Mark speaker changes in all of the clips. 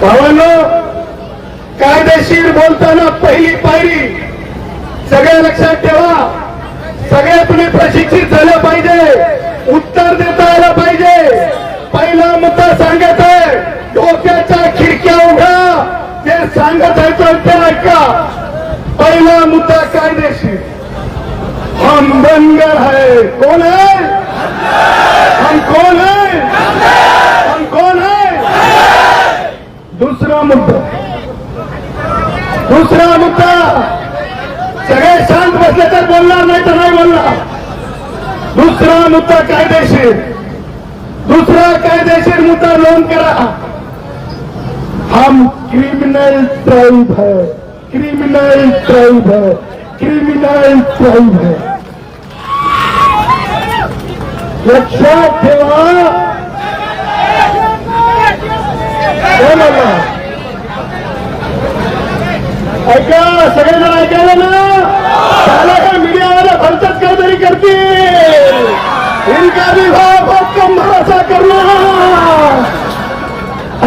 Speaker 1: भावांनो कायदेशीर बोलताना पहिली पायरी सगळ्या लक्षात ठेवा. सगळ्या तुम्ही प्रशिक्षित झालं पाहिजे. उत्तर देता आलं पाहिजे. पहिला मुद्दा सांगत आहे डोक्याच्या खिडक्या उघडा. जे सांगत आहे तो ते ऐका. पहिला मुद्दा कायदेशीर. हम बनगर है. कोण है? हम कौन है हम कौन है? दुसरा मुद्दा. दुसरा मुद्दा. सगळे शांत बसले तर बोलणार नाही तर नाही बोलणार. दुसरा मुद्दा कायदेशीर. दुसरा कायदेशीर मुद्दा लोन करा. हम क्रिमिनल ट्राइब है. क्रिमिनल ट्राइब है. क्रिमिनल ट्राइब है. लक्षात ठेवा ऐका सगळेजण ऐकायला ना. त्याला काय मीडियावाले भलतच तरी करतील. इनका हो, भी बहुत कम भरोसा करणार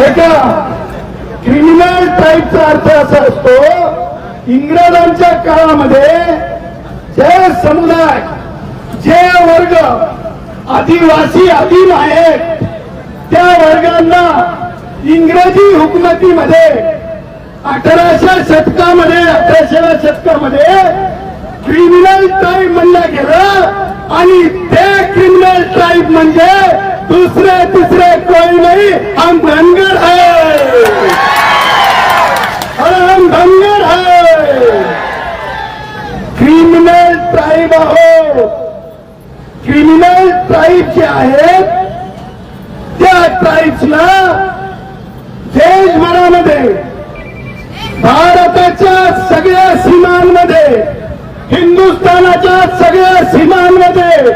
Speaker 1: ऐका क्रिमिनल टाईपचा अर्थ असा असतो इंग्रजांच्या काळामध्ये जे समुदाय जे वर्ग आदिवासी आदिम आहेत त्या वर्गांना इंग्रजी हुकमतीमध्ये अठराशे शतकामध्ये अठराशेव्या शतकामध्ये क्रिमिनल ट्राईब म्हणलं गेलं आणि ते क्रिमिनल ट्राईब म्हणजे दुसरे तिसरे कोई नाही सीमांमध्ये हिंदुस्थानाच्या सगळ्या सीमांमध्ये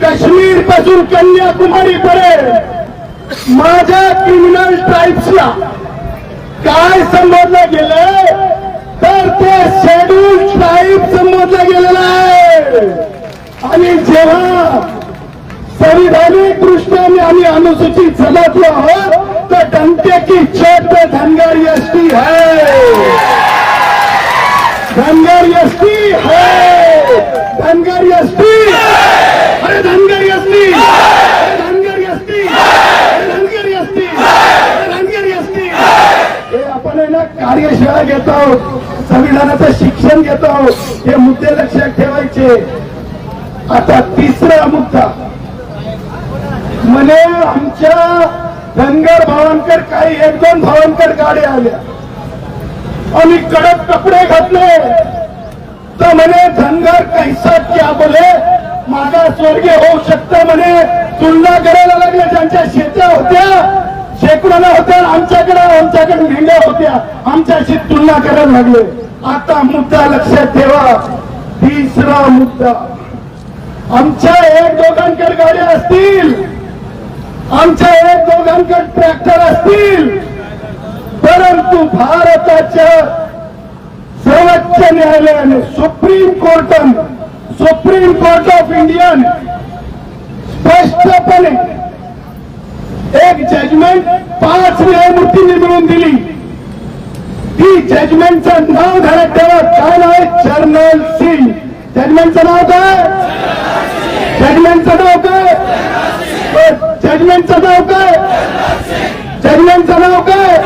Speaker 1: काश्मीरपासून कन्याकुमारी पर्यंत माझ्या क्रिमिनल ट्राईब्सला काय संबोधलं गेलं तर ते शेड्यूल ट्राईब संबोधलं गेलेलं आहे. आणि जेव्हा संविधानिक दृष्ट्याने आम्ही अनुसूचित जमातलो आहोत तर डंके की चोट धनगर एसटी है धनगर एसटी है। धनगर एसटी अरे Dhangar ST Dhangar ST Dhangar ST Dhangar ST हे। आपण आहे ना कार्यशाळा घेतो आहोत. संविधानाचं शिक्षण घेतो आहोत. हे मुद्दे लक्षात ठेवायचे. आता तिसरा मुद्दा. म्हणे आमच्या धनगर भावांकर काही एक दोन भावांकर गाड्या आल्या. आम्ही कडक कपडे घातले. तर म्हणे धनगर कैसा क्या बोले? माझा स्वर्गीय होऊ शकतं म्हणे. तुलना करायला लागले ज्यांच्या शेत्या होत्या शेकड्याला होत्या आमच्याकडे आमच्याकडे भेंड्या होत्या. आमच्याशी तुलना करायला लागले. आता मुद्दा लक्षात ठेवा. तिसरा मुद्दा. आमच्या एक दोघांकडे गाड्या असतील. आमच्या एक दोघांकडे ट्रॅक्टर सर्वोच्च न्यायालयाने सुप्रीम कोर्टाने सुप्रीम कोर्ट ऑफ इंडियाने स्पष्टपणे एक जजमेंट पाच न्यायमूर्तींनी मिळून दिली. ती जजमेंटचं नाव घरात ठेवा. काय नाव आहे? जर्नल सिंग. जजमेंटचं नाव काय? जजमेंटचं नाव काय? जजमेंटचं नाव काय? जजमेंटचं नाव काय?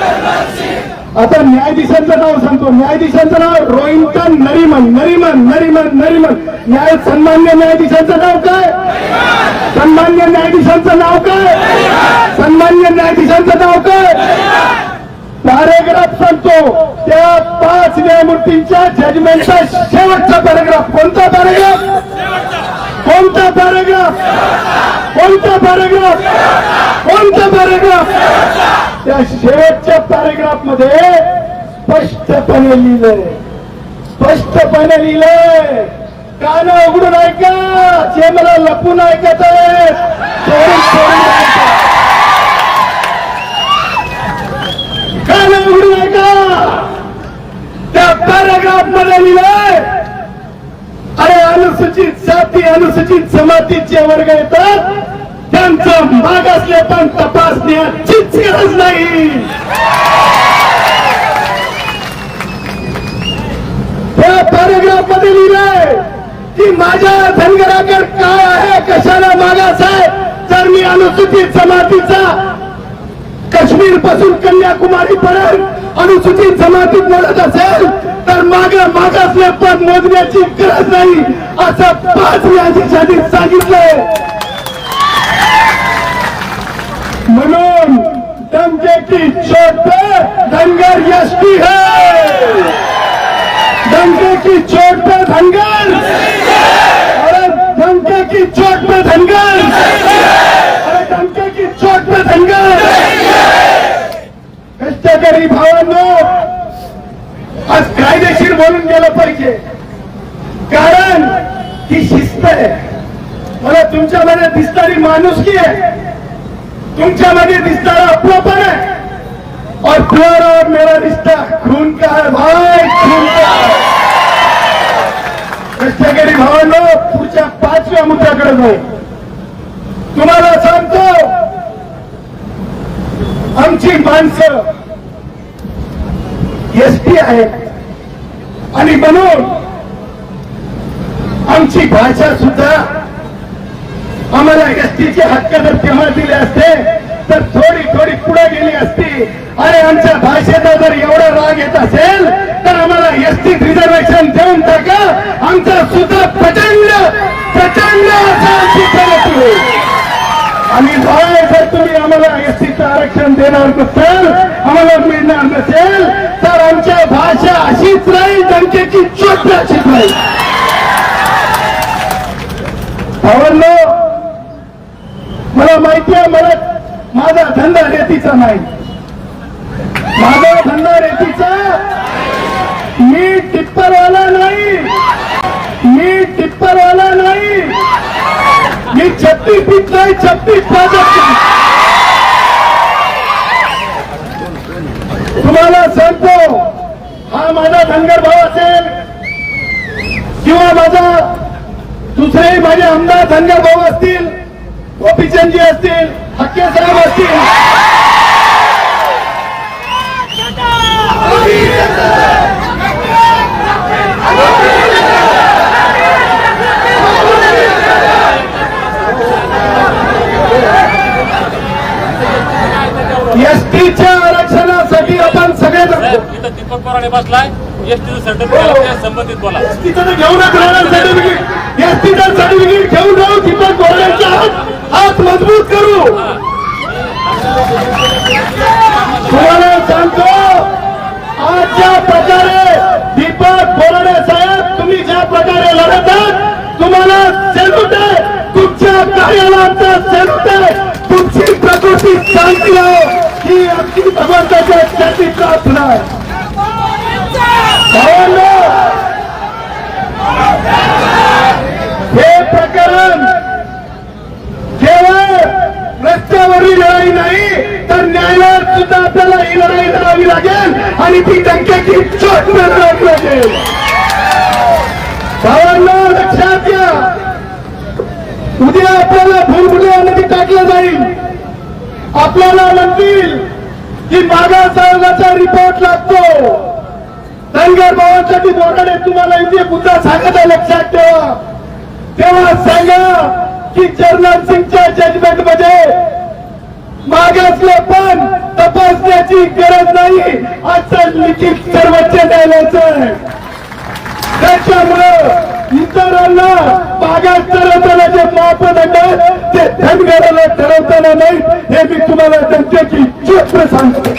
Speaker 1: आता न्यायाधीशांचं नाव सांगतो. न्यायाधीशांचं नाव रोहिंटन नरिमन नरिमन नरिमन नरिमन. न्याय सन्मान्य न्यायाधीशांचं नाव काय? सन्मान्य न्यायाधीशांचं नाव काय? सन्मान्य न्यायाधीशांचं नाव काय? पॅरेग्राफ सांगतो. त्या पाच न्यायमूर्तींच्या जजमेंटचा शेवटचा पॅरेग्राफ. कोणता पॅरेग्राफ? कोणता पॅरेग्राफ? कोणता पॅरेग्राफ? कोणता पॅरेग्राफ? त्या शेवटच्या पॅरेग्राफमध्ये स्पष्टपणे लिहिलंय स्पष्टपणे लिहिलंय कान उघडून ऐका. जे मला लपून ऐकत आहेत. कान उघडून ऐका. त्या पॅरेग्राफमध्ये लिहिलंय अरे अनुसूचित जाती अनुसूचित जमातीचे वर्ग येतात. त्यांचं मागासले पण तपासण्याचीच गरज नाही. हे पॅरेग्राफमध्ये लिहिलंय की माझ्या धनगराकडे काय आहे कशाला मागास आहे? जर मी अनुसूचित जमातीचा काश्मीरपासून कन्याकुमारी पर्यंत अनुसूचित जमातीत मोडत असेल तर माग मागासले पण मोजण्याची गरज नाही असं पाच यादी सांगितलंय. म्हणून त्यांचे की चोट धनगर धनगर टी है. दंगे की चोट पे धनगर. अरे दंगे की चोट पे धनगर. अरे दंगे की चोट पे धनगर. कष्टकरी भावांनो आज कायदेशीर बोलून गेलं पाहिजे. कारण ही शिस्त आहे. मला तुमच्यामध्ये दिसणारी माणुसकी आहे. तुमच्यामध्ये दिसणारा आपलापण आहे. और प्यार और मेरा रिश्ता खून का है भाई खून का है. कष्टकरी भावांनो पुढच्या पाचव्या मुद्द्याकडे जाऊ. तुम्हाला सांगतो आमची माणसं एसटी आहेत. आणि म्हणून आमची भाषा सुद्धा आम्हाला एसटीचे हक्क जर तेव्हा दिले असते तर थोडी थोडी पुढे गेली असती. आणि आमच्या भाषेचा जर एवढा राग येत असेल तर आम्हाला एसटी रिझर्वेशन देऊन टाका. आमचा सुद्धा प्रचंड प्रचंड असा आणि जर तुम्ही आम्हाला एसटीचं आरक्षण देणार नसेल आम्हाला मिळणार नसेल तर आमच्या भाषा अशीच राहील जनतेची चोट अशीच राहील माफिया मला माझा धंदा रेतीचा नाही. माझा धंदा रेतीचा मी टिप्परवाला नाही. मी टिप्परवाला नाही. मी छत्तीस फीट नाही. छत्तीस तुम्हाला सांगतो हा माझा धनगर भाव असेल किंवा माझा दुसरेही माझे आमदार धनगर भाऊ असतील गोपीचंदजी असतील हक्के साहेब असतील. एसटीच्या आरक्षणासाठी आपण सगळे
Speaker 2: इथं दीपक पराडे बसलाय. एसटीचं सर्टिफिकेट संबंधित बोला.
Speaker 1: एसटीचं घेऊनच राहणार सर्टिफिकेट एसटीचं सर्टिफिकेट घेऊन जाऊ तिथं गोऱ्यांचा हात मजबूत करू. तुम्हाला सांगतो आज ज्या प्रकारे दीपक बोराडे साहेब तुम्ही ज्या प्रकारे लढत आहात तुम्हाला सेल्यूट आहे. तुमच्या कार्याला आमचा सेल्यूट आहे. तुमची प्रकृती चांगली आहे. ही आमची भगवंताच्या त्याची प्रार्थना आहे. हे प्रकरण केवळ रस्त्यावरील लढाई नाही तर न्यायालयात सुद्धा आपल्याला ही करावी लागेल आणि ती टंक्याची चट लढावी लागेल भावांना लक्षात घ्या. उद्या आपल्याला भूलभुलयामध्ये टाकलं जाईल. आपल्याला म्हणतील की मागास आयोगाचा रिपोर्ट लागतो. धनगर भावांसाठी बोराडे तुम्हाला इथे मुद्दा सांगत आहे लक्षात ठेवा. तेव्हा सांगा की जर्नल सिंगच्या जजमेंटमध्ये मागासले पण तपासण्याची गरज नाही. असं लिखित सर्वोच्च न्यायालयाचं आहे. त्याच्यामुळं इतरांना बागात ठरवताना जे मापदंड ते धनगराला ठरवताना नाही हे मी तुम्हाला जनतेची चोट सांगतो.